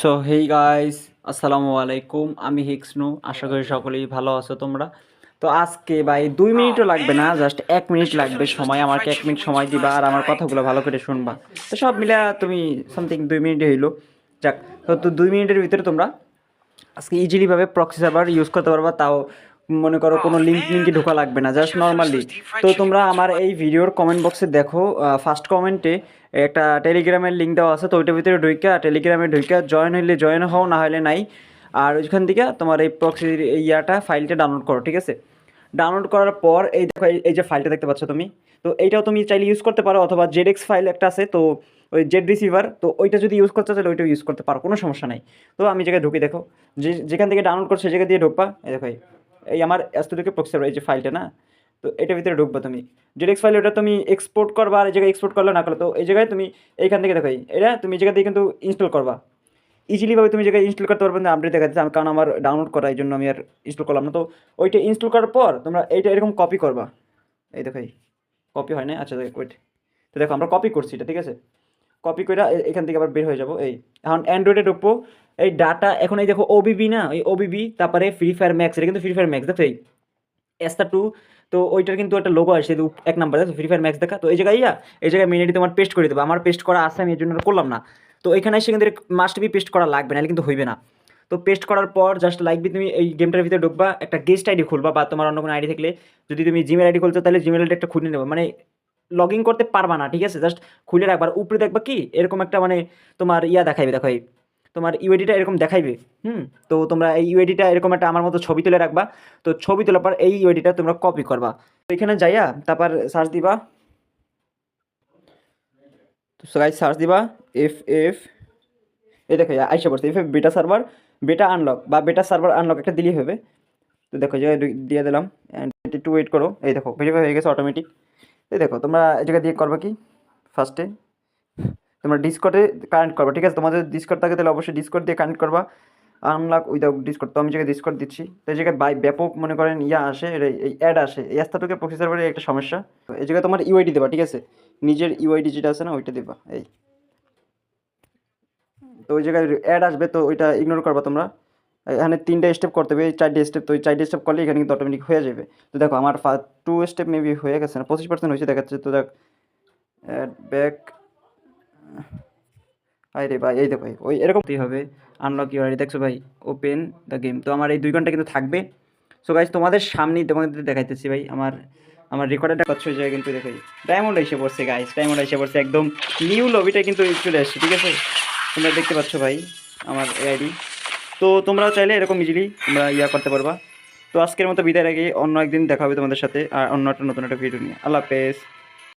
So hey guys আসসালামু আলাইকুম। আমি হিক্সনু আশা করি সকলেই ভালো আছো তোমরা। তো আজকে ভাই দুই মিনিটও লাগবে না জাস্ট এক মিনিট লাগবে সময়। আমাকে এক মিনিট সময় দিবা আর আমার কথাগুলো ভালো করে শুনবা। তো সব মিলে তুমি সামথিং দুই মিনিট হইল। যাক, তো দুই মিনিটের ভিতরে তোমরা আজকে ইজিলিভাবে প্রক্সি সার্ভার ইউজ করতে পারবা। তাও মনে করো কোনো লিঙ্ক লিঙ্কে ঢোকা লাগবে না জাস্ট নর্মালি তো তোমরা আমার এই ভিডিওর কমেন্ট বক্সে দেখো ফার্স্ট কমেন্টে একটা টেলিগ্রামের লিঙ্ক দেওয়া আছে তো ওইটার ভিতরে ঢুইকা টেলিগ্রামে ঢুইকা জয়েন হইলে জয়েন হও না হলে নাই। আর ওইখান থেকে তোমার এই প্রক্সির ইয়াটা ফাইলটা ডাউনলোড করো ঠিক আছে? ডাউনলোড করার পর এই দেখো এই- যে ফাইলটা দেখতে পাচ্ছ তুমি তো এইটাও তুমি চাইলে ইউজ করতে পারো অথবা জেড এক্স ফাইল একটা আছে তো ওই জেড রিসিভার তো ওইটা যদি ইউজ করতে চাইলে ওইটাও ইউজ করতে পারো কোনো সমস্যা নাই। তো আমি জায়গায় ঢুকি দেখো যে যেখান থেকে ডাউনলোড করছ সেই জায়গা দিয়ে ঢুকবা এই দেখো এই- আমার স্টুডিওকে প্রক্সি এই যে ফাইলটা না? তো এটার ভিতরে ঢুকবো তুমি। জেডেক্স ফাইল ওটা তুমি এক্সপোর্ট করবা আর এই জায়গায় এক্সপোর্ট করলে না করলে, তো এই জায়গায় তুমি এইখান থেকে দেখো এটা তুমি এই জায়গা কিন্তু ইনস্টল করবা। ইজিলিভাবে তুমি জায়গায় ইনস্টল করতে পারবে না আপডেট দেখা যাচ্ছে কারণ আমার ডাউনলোড করা, এই জন্য আমি আর ইনস্টল করলাম না। তো ওইটা ইনস্টল করার পর তোমরা এইটা এরকম কপি করবা। এই দেখো কপি হয় না? আচ্ছা ওয়েট তো দেখো, আমরা কপি করছি এটা, ঠিক আছে? কপি করে এখান থেকে আবার বের হয়ে যাব, এই। এখন অ্যান্ড্রয়েডে ঢুকবো। এই ডাটা এখন এই দেখো ওবিবি না? এই ওবিবি তারপরে ফ্রি ফায়ার ম্যাক্স এটা কিন্তু ফ্রি ফায়ার ম্যাক্স দেখো এই? এসটা টু তো ওইটার কিন্তু একটা লোগো আসে এক নাম্বার দেখো ফ্রি ফায়ার ম্যাক্স দেখা, তো এই জায়গায় ইয়া, এই জায়গায় মেন আইডি তোমার পেস্ট করে দেবো, আমার পেস্ট করা আছে, আমি এই জন্য করলাম না। তো এখানে এসে কিন্তু মাস্ট বি পেস্ট করা লাগবে, নাহলে কিন্তু হইবে না। তো পেস্ট করার পর জাস্ট লাগবে তুমি এই গেমটার ভিতরে ঢুকবা, একটা গেস্ট আইডি খুলবা, বা তোমার অন্য কোনো আইডি থাকলে, যদি তুমি জিমেল আইডি খুলছো, তাহলে জিমেল আইডি একটা খুলে নেবে। মানে লগ ইন করতে পারবা না, ঠিক আছে? জাস্ট খুলে রাখবার উপরে দেখবা কি, এরকম একটা মানে তোমার ইয়া দেখাইবে, দেখো তোমার ইউএডিটা এরকম দেখাইবে, হুম? তো তোমরা এই ইউআইডিটা এরকম একটা আমার মতো ছবি তুলে রাখবা। তো ছবি তোলার পর এই ইউআইডিটা তোমরা কপি করবা। তো এখানে যাইয়া তারপর সার্চ দিবা। তো গাইজ সার্চ দিবা এফ এফ এই দেখো আইসা পড়ছে F F beta server beta unlock বা বেটা সার্ভার আনলক একটা দিলেই হবে। তো দেখো যে দিয়ে দিলাম অ্যান্ড একটু ওয়েট করো। এই দেখো ভেরিফাই হয়ে গেছে অটোমেটিক এই দেখো, তোমরা এই দিয়ে করবা কি? ফার্স্টে তোমরা ডিসকটে কানেক্ট করবা, ঠিক আছে? তোমাদের ডিসকট থাকে, তাহলে অবশ্যই ডিসকট দিয়ে কানেক্ট করবা। আনলক উইদাউট ডিসকট তো আমি জায়গায় ডিসকট দিচ্ছি, তো এই জায়গায় বাই ব্যাপক মনে করেন ইয়া আসে এই- অ্যাড আসে, এই অ্যাস্তাটুকে প্রসেসর বলে একটা সমস্যা। তো এই জায়গায় তোমার ইউআইডি দেবা, ঠিক আছে? নিজের ইউআইডি যেটা আছে না, ওইটা দেবা, এই। তো ওই জায়গায় অ্যাড আসবে, তো ওইটা ইগনোর করবা তোমরা। এখানে তিনটা স্টেপ করতে হবে চারটে স্টেপ তো ওই চারটে স্টেপ করলে এখানে কিন্তু অটোমেটিক হয়ে যাবে। তো দেখো, আমার টু স্টেপ মেবি হয়ে গেছে না, পঁচিশ পার্সেন্ট হয়েছে, দেখাচ্ছে, তো দেখ অ্যাড ব্যাক আই রে ভাই, এই দেখো ভাই, ওই এরকমই হবে। আনলক ইউআইডি দেখছ ভাই? ওপেন দ্য গেম তো আমার এই দুই ঘণ্টা কিন্তু থাকবে। সো গাইজ তোমাদের সামনেই তোমাদের দেখাইতেছি ভাই। আমার আমার রেকর্ডটা কচ্ছ জায়গায় কিন্তু দেখাই ডায়মন্ড এসে পড়ছে গাইজ ডায়মন্ড এসে পড়ছে। একদম নিউ লবিটা কিন্তু চলে আসছে, ঠিক আছে? তোমরা দেখতে পাচ্ছ ভাই, আমার আইডি তো তোমরাও চাইলে এরকম ইজিলি তোমরা ইয়া করতে পারবা। তো আজকের মতো বিদায় রাখি অন্য একদিন দেখা হবে তোমাদের সাথে, আর অন্য একটা নতুন একটা ভিডিও নিয়ে। আল্লাহ হাফেজ।